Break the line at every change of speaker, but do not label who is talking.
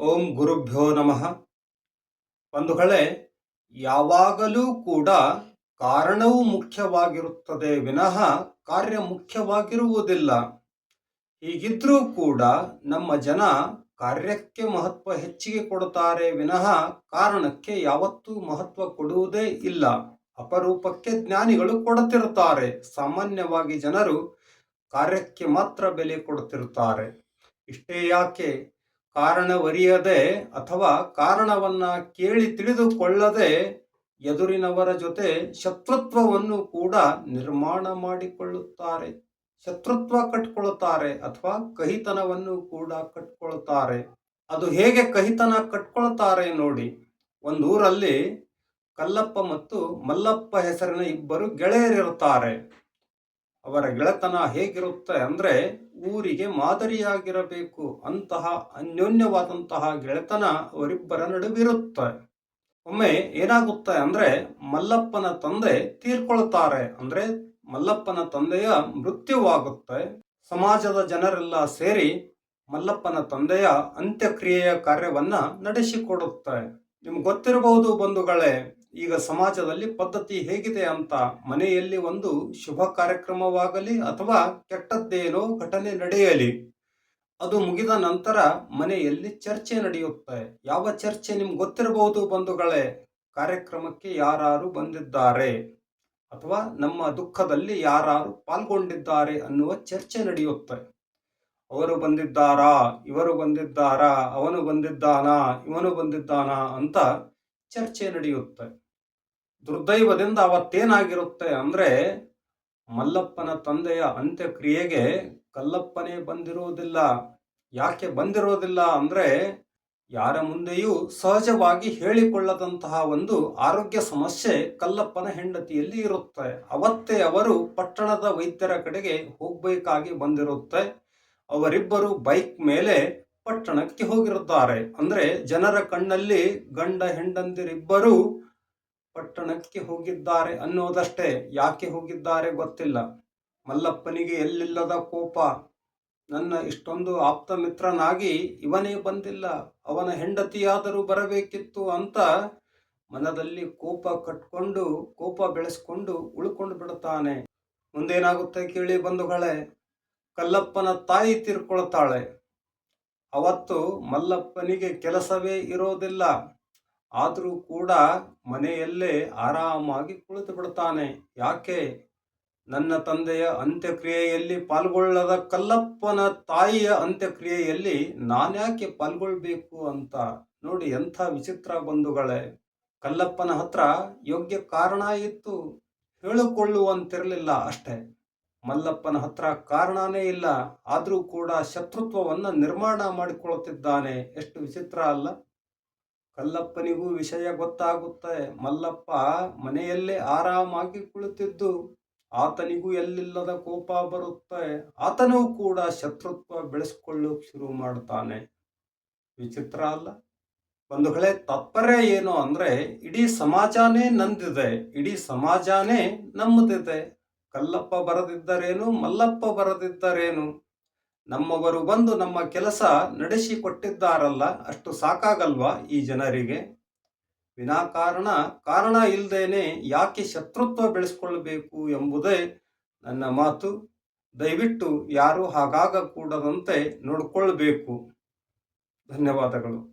ಓಂ ಗುರುಭ್ಯೋ ನಮಃ. ಬಂಧುಗಳೇ, ಯಾವಾಗಲೂ ಕೂಡ ಕಾರಣವು ಮುಖ್ಯವಾಗಿರುತ್ತದೆ ವಿನಃ ಕಾರ್ಯ ಮುಖ್ಯವಾಗಿರುವುದಿಲ್ಲ. ಹೀಗಿದ್ರೂ ಕೂಡ ನಮ್ಮ ಜನ ಕಾರ್ಯಕ್ಕೆ ಮಹತ್ವ ಹೆಚ್ಚಿಗೆ ಕೊಡುತ್ತಾರೆ ವಿನಃ ಕಾರಣಕ್ಕೆ ಯಾವತ್ತೂ ಮಹತ್ವ ಕೊಡುವುದೇ ಇಲ್ಲ. ಅಪರೂಪಕ್ಕೆ ಜ್ಞಾನಿಗಳು ಕೊಡುತ್ತಿರುತ್ತಾರೆ. ಸಾಮಾನ್ಯವಾಗಿ ಜನರು ಕಾರ್ಯಕ್ಕೆ ಮಾತ್ರ ಬೆಲೆ ಕೊಡುತ್ತಿರುತ್ತಾರೆ. ಇಷ್ಟೇ ಯಾಕೆ? ಕಾರಣವರಿಯದೆ ಅಥವಾ ಕಾರಣವನ್ನ ಕೇಳಿ ತಿಳಿದುಕೊಳ್ಳದೆ ಎದುರಿನವರ ಜೊತೆ ಶತ್ರುತ್ವವನ್ನು ಕೂಡ ನಿರ್ಮಾಣ ಮಾಡಿಕೊಳ್ಳುತ್ತಾರೆ. ಶತ್ರುತ್ವ ಕಟ್ಕೊಳ್ಳುತ್ತಾರೆ ಅಥವಾ ಕಹಿತನವನ್ನು ಕೂಡ ಕಟ್ಕೊಳ್ತಾರೆ ಅದು ಹೇಗೆ ಕಹಿತನ ಕಟ್ಕೊಳ್ತಾರೆ ನೋಡಿ, ಒಂದು ಊರಲ್ಲಿ ಕಲ್ಲಪ್ಪ ಮತ್ತು ಮಲ್ಲಪ್ಪ ಹೆಸರಿನ ಇಬ್ಬರು ಗೆಳೆಯರಿರುತ್ತಾರೆ. ಅವರ ಗೆಳೆತನ ಹೇಗಿರುತ್ತೆ ಅಂದ್ರೆ ಊರಿಗೆ ಮಾದರಿಯಾಗಿರಬೇಕು ಅಂತಹ ಅನ್ಯೋನ್ಯವಾದಂತಹ ಗೆಳೆತನ ಅವರಿಬ್ಬರ ನಡುವಿರುತ್ತೆ. ಒಮ್ಮೆ ಏನಾಗುತ್ತೆ ಅಂದ್ರೆ ಮಲ್ಲಪ್ಪನ ತಂದೆ ತೀರ್ಕೊಳ್ತಾರೆ. ಅಂದ್ರೆ ಮಲ್ಲಪ್ಪನ ತಂದೆಯ ಮೃತ್ಯುವಾಗುತ್ತೆ. ಸಮಾಜದ ಜನರೆಲ್ಲ ಸೇರಿ ಮಲ್ಲಪ್ಪನ ತಂದೆಯ ಅಂತ್ಯಕ್ರಿಯೆಯ ಕಾರ್ಯವನ್ನ ನಡೆಸಿಕೊಡುತ್ತೆ. ನಿಮ್ಗೆ ಗೊತ್ತಿರಬಹುದು ಬಂಧುಗಳೇ ಈಗ ಸಮಾಜದಲ್ಲಿ ಪದ್ಧತಿ ಹೇಗಿದೆ ಅಂತ ಮನೆಯಲ್ಲಿ ಒಂದು ಶುಭ ಕಾರ್ಯಕ್ರಮವಾಗಲಿ ಅಥವಾ ಕೆಟ್ಟದ್ದೇನೋ ಘಟನೆ ನಡೆಯಲಿ, ಅದು ಮುಗಿದ ನಂತರ ಮನೆಯಲ್ಲಿ ಚರ್ಚೆ ನಡೆಯುತ್ತೆ. ಯಾವ ಚರ್ಚೆ ನಿಮ್ಗೆ ಗೊತ್ತಿರಬಹುದು ಬಂಧುಗಳೇ? ಕಾರ್ಯಕ್ರಮಕ್ಕೆ ಯಾರು ಬಂದಿದ್ದಾರೆ ಅಥವಾ ನಮ್ಮ ದುಃಖದಲ್ಲಿ ಯಾರು ಪಾಲ್ಗೊಂಡಿದ್ದಾರೆ ಅನ್ನುವ ಚರ್ಚೆ ನಡೆಯುತ್ತೆ. ಅವರು ಬಂದಿದ್ದಾರಾ? ಇವರು ಬಂದಿದ್ದಾರಾ? ಅವನು ಬಂದಿದ್ದಾನಾ? ಇವನು ಬಂದಿದ್ದಾನಾ? ಅಂತ ಚರ್ಚೆ ನಡೆಯುತ್ತೆ. ದುರ್ದೈವದಿಂದ ಅವತ್ತೇನಾಗಿರುತ್ತೆ ಅಂದ್ರೆ ಮಲ್ಲಪ್ಪನ ತಂದೆಯ ಅಂತ್ಯಕ್ರಿಯೆಗೆ ಕಲ್ಲಪ್ಪನೇ ಬಂದಿರುವುದಿಲ್ಲ ಯಾಕೆ ಬಂದಿರೋದಿಲ್ಲ ಅಂದ್ರೆ ಯಾರ ಮುಂದೆಯೂ ಸಹಜವಾಗಿ ಹೇಳಿಕೊಳ್ಳದಂತಹ ಒಂದು ಆರೋಗ್ಯ ಸಮಸ್ಯೆ ಕಲ್ಲಪ್ಪನ ಹೆಂಡತಿಯಲ್ಲಿ ಇರುತ್ತೆ. ಅವತ್ತೇ ಅವರು ಪಟ್ಟಣದ ವೈದ್ಯರ ಕಡೆಗೆ ಹೋಗ್ಬೇಕಾಗಿ ಬಂದಿರುತ್ತೆ. ಅವರಿಬ್ಬರು ಬೈಕ್ ಮೇಲೆ ಪಟ್ಟಣಕ್ಕೆ ಹೋಗಿರುತ್ತಾರೆ. ಅಂದ್ರೆ ಜನರ ಕಣ್ಣಲ್ಲಿ ಗಂಡ ಹೆಂಡಂದಿರಿಬ್ಬರೂ ಪಟ್ಟಣಕ್ಕೆ ಹೋಗಿದ್ದಾರೆ ಅನ್ನೋದಷ್ಟೇ. ಯಾಕೆ ಹೋಗಿದ್ದಾರೆ ಗೊತ್ತಿಲ್ಲ. ಮಲ್ಲಪ್ಪನಿಗೆ ಎಲ್ಲಿಲ್ಲದ ಕೋಪ. ನನ್ನ ಇಷ್ಟೊಂದು ಆಪ್ತ ಮಿತ್ರನಾಗಿ ಇವನೇ ಬಂದಿಲ್ಲ. ಅವನ ಹೆಂಡತಿಯಾದರೂ ಬರಬೇಕಿತ್ತು ಅಂತ ಮನದಲ್ಲಿ ಕೋಪ ಕಟ್ಕೊಂಡು, ಕೋಪ ಬೆಳೆಸ್ಕೊಂಡು ಉಳ್ಕೊಂಡು ಬಿಡುತ್ತಾನೆ. ಮುಂದೇನಾಗುತ್ತೆ ಕೇಳಿ ಬಂಧುಗಳೇ. ಕಲ್ಲಪ್ಪನ ತಾಯಿ ತೀರ್ಕೊಳ್ತಾಳೆ. ಅವತ್ತು ಮಲ್ಲಪ್ಪನಿಗೆ ಕೆಲಸವೇ ಇರೋದಿಲ್ಲ. ಆದರೂ ಕೂಡ ಮನೆಯಲ್ಲೇ ಆರಾಮಾಗಿ ಕುಳಿತು ಬಿಡ್ತಾನೆ ಯಾಕೆ? ನನ್ನ ತಂದೆಯ ಅಂತ್ಯಕ್ರಿಯೆಯಲ್ಲಿ ಪಾಲ್ಗೊಳ್ಳದ ಕಲ್ಲಪ್ಪನ ತಾಯಿಯ ಅಂತ್ಯಕ್ರಿಯೆಯಲ್ಲಿ ನಾನ್ಯಾಕೆ ಪಾಲ್ಗೊಳ್ಬೇಕು ಅಂತ ನೋಡಿ ಎಂಥ ವಿಚಿತ್ರ ಬಂಧುಗಳೇ. ಕಲ್ಲಪ್ಪನ ಹತ್ರ ಯೋಗ್ಯ ಕಾರಣ ಇತ್ತು. ಹೇಳಿಕೊಳ್ಳುವಂತಿರಲಿಲ್ಲ ಅಷ್ಟೇ. ಮಲ್ಲಪ್ಪನ ಹತ್ರ ಕಾರಣನೇ ಇಲ್ಲ. ಆದರೂ ಕೂಡ ಶತ್ರುತ್ವವನ್ನ ನಿರ್ಮಾಣ ಮಾಡಿಕೊಳ್ಳುತ್ತಿದ್ದಾನೆ. ಎಷ್ಟು ವಿಚಿತ್ರ ಅಲ್ಲ. ಕಲ್ಲಪ್ಪನಿಗೂ ವಿಷಯ ಗೊತ್ತಾಗುತ್ತೆ. ಮಲ್ಲಪ್ಪ ಮನೆಯಲ್ಲೇ ಆರಾಮಾಗಿ ಕುಳಿತಿದ್ದು, ಆತನಿಗೂ ಎಲ್ಲಿಲ್ಲದ ಕೋಪ ಬರುತ್ತೆ. ಆತನೂ ಕೂಡ ಶತ್ರುತ್ವ ಬೆಳೆಸ್ಕೊಳ್ಳೋಕೆ ಶುರು ಮಾಡ್ತಾನೆ. ವಿಚಿತ್ರ ಅಲ್ಲ. ಬಂಧುಗಳೇ ತಾತ್ಪರ್ಯ ಏನು ಅಂದ್ರೆ, ಇಡೀ ಸಮಾಜನೇ ನಂದಿದೆ. ಇಡೀ ಸಮಾಜನೇ ನಮ್ಮದಿದೆ. ಕಲ್ಲಪ್ಪ ಬರದಿದ್ದರೇನು, ಮಲ್ಲಪ್ಪ ಬರದಿದ್ದರೇನು? ನಮ್ಮವರು ಬಂದು ನಮ್ಮ ಕೆಲಸ ನಡೆಸಿ ಕೊಟ್ಟಿದ್ದಾರಲ್ಲ ಅಷ್ಟು ಸಾಕಾಗಲ್ವಾ ಈ ಜನರಿಗೆ? ವಿನಾಕಾರಣ ಕಾರಣ ಇಲ್ಲದೇನೆ ಯಾಕೆ ಶತ್ರುತ್ವ ಬೆಳೆಸ್ಕೊಳ್ಬೇಕು ಎಂಬುದೇ ನನ್ನ ಮಾತು. ದಯವಿಟ್ಟು ಯಾರು ಹಾಗಾಗ ಕೂಡದಂತೆ ನೋಡಿಕೊಳ್ಬೇಕು. ಧನ್ಯವಾದಗಳು.